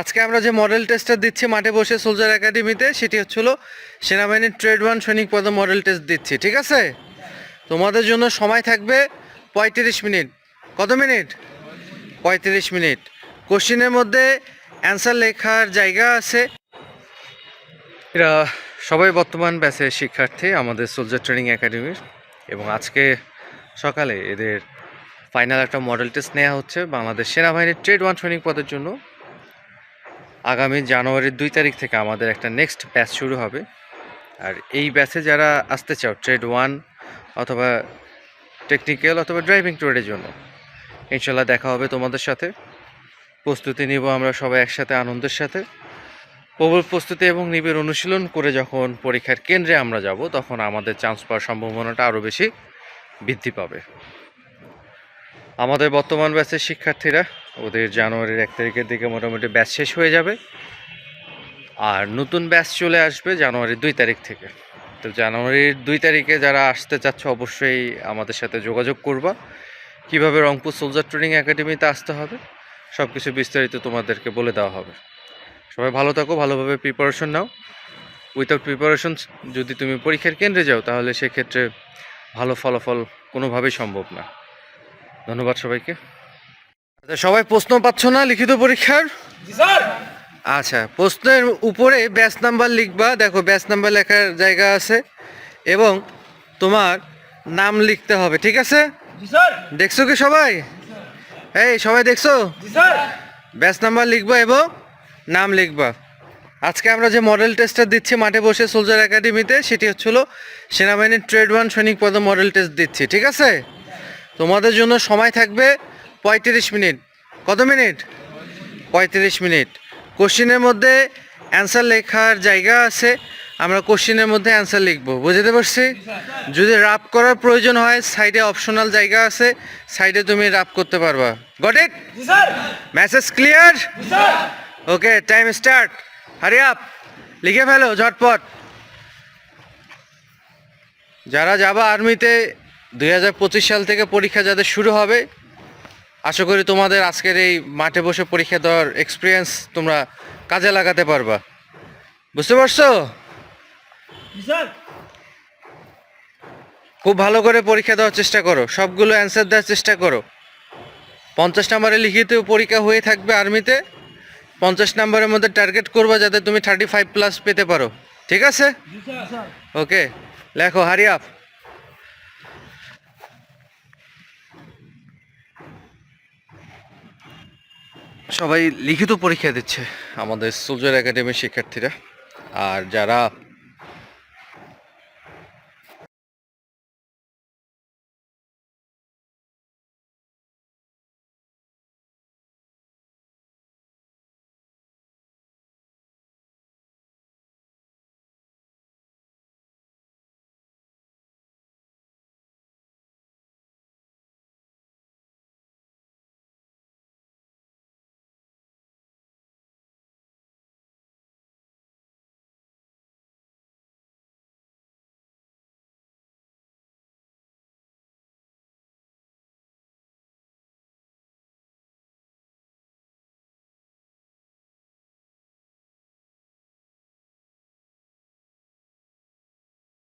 আজকে আমরা যে মডেল টেস্টটা দিচ্ছি মাঠে বসে সোলজার একাডেমিতে সেটি হচ্ছিল সেনাবাহিনীর ট্রেড ওয়ান সৈনিক পদ মডেল টেস্ট দিচ্ছি, ঠিক আছে? তোমাদের জন্য সময় থাকবে পঁয়ত্রিশ মিনিট। কত মিনিট? পঁয়ত্রিশ মিনিট। কোশ্চিনের মধ্যে অ্যান্সার লেখার জায়গা আছে। এরা সবাই বর্তমান ব্যাচের শিক্ষার্থী আমাদের সোলজার ট্রেনিং একাডেমির এবং আজকে সকালে এদের ফাইনাল একটা মডেল টেস্ট নেওয়া হচ্ছে বাংলাদেশ সেনাবাহিনীর ট্রেড ওয়ান সৈনিক পদের জন্য। আগামী জানুয়ারির দুই তারিখ থেকে আমাদের একটা নেক্সট ব্যাচ শুরু হবে। আর এই ব্যাচে যারা আসতে চাও ট্রেড ওয়ান অথবা টেকনিক্যাল অথবা ড্রাইভিং ট্রেডের জন্য, ইনশাল্লাহ দেখা হবে তোমাদের সাথে। প্রস্তুতি নিব আমরা সবাই একসাথে আনন্দের সাথে। প্রবল প্রস্তুতি এবং নিবিড় অনুশীলন করে যখন পরীক্ষার কেন্দ্রে আমরা যাব, তখন আমাদের চান্স পাওয়ার সম্ভাবনাটা আরও বেশি বৃদ্ধি পাবে। আমাদের বর্তমান ব্যাচের শিক্ষার্থীরা ওদের জানুয়ারির এক তারিখের দিকে মোটামুটি ব্যাচ শেষ হয়ে যাবে। আর নতুন ব্যাচ চলে আসবে জানুয়ারির দুই তারিখ থেকে। তো জানুয়ারির দুই তারিখে যারা আসতে চাচ্ছ অবশ্যই আমাদের সাথে যোগাযোগ করবা। কীভাবে রংপুর সোলজার ট্রেনিং একাডেমিতে আসতে হবে সব কিছু বিস্তারিত তোমাদেরকে বলে দেওয়া হবে। সবাই ভালো থাকো, ভালোভাবে প্রিপারেশন নাও। উইথাউট প্রিপারেশন যদি তুমি পরীক্ষার কেন্দ্রে যাও, তাহলে সেক্ষেত্রে ভালো ফলাফল কোনোভাবেই সম্ভব না। ধন্যবাদ সবাইকে। সবাই প্রশ্ন পাচ্ছ না লিখিত পরীক্ষার? আচ্ছা প্রশ্নের উপরে ব্যাচ নাম্বার লিখবা। দেখো ব্যাচ নাম্বার লেখার জায়গা আছে এবং তোমার নাম লিখতে হবে ঠিক আছে? দেখছ কি সবাই? এই সবাই দেখছ? ব্যাচ নাম্বার লিখবা এবং নাম লিখবা। আজকে আমরা যে মডেল টেস্টটা দিচ্ছি মাঠে বসে সোলজার একাডেমিতে সেটি হচ্ছিল সেনাবাহিনীর ট্রেড ওয়ান সৈনিক পদ মডেল টেস্ট দিচ্ছি ঠিক আছে? তোমাদের জন্য সময় থাকবে পঁয়ত্রিশ মিনিট। কত মিনিট? পঁয়ত্রিশ মিনিট। কোশ্চিনের মধ্যে অ্যান্সার লেখার জায়গা আছে আমরা কোশ্চিনের মধ্যে অ্যান্সার লিখব বুঝতে পারছি? যদি রাপ করার প্রয়োজন হয় সাইডে অপশনাল জায়গা আছে সাইডে তুমি রাপ করতে পারবা। Got it message clear okay time start hurry up লিখে ফেলো ঝটপট। যারা যাবা আর্মিতে দু হাজার পঁচিশ সাল থেকে পরীক্ষা যাদের শুরু হবে আশা করি তোমাদের আজকের এই মাঠে বসে পরীক্ষা দেওয়ার এক্সপিরিয়েন্স তোমরা কাজে লাগাতে পারবা। বুঝতে পারছ? খুব ভালো করে পরীক্ষা দেওয়ার চেষ্টা করো। সবগুলো অ্যান্সার দেওয়ার চেষ্টা করো। পঞ্চাশ নাম্বারে লিখিত পরীক্ষা হয়ে থাকবে আর্মিতে। পঞ্চাশ নাম্বারের মধ্যে টার্গেট করবা যাতে তুমি থার্টি ফাইভ প্লাস পেতে পারো। ঠিক আছে? ওকে লেখো হারি আপ সবাই লিখিত পরীক্ষা দিচ্ছে আমাদের সোলজার একাডেমির শিক্ষার্থীরা। আর যারা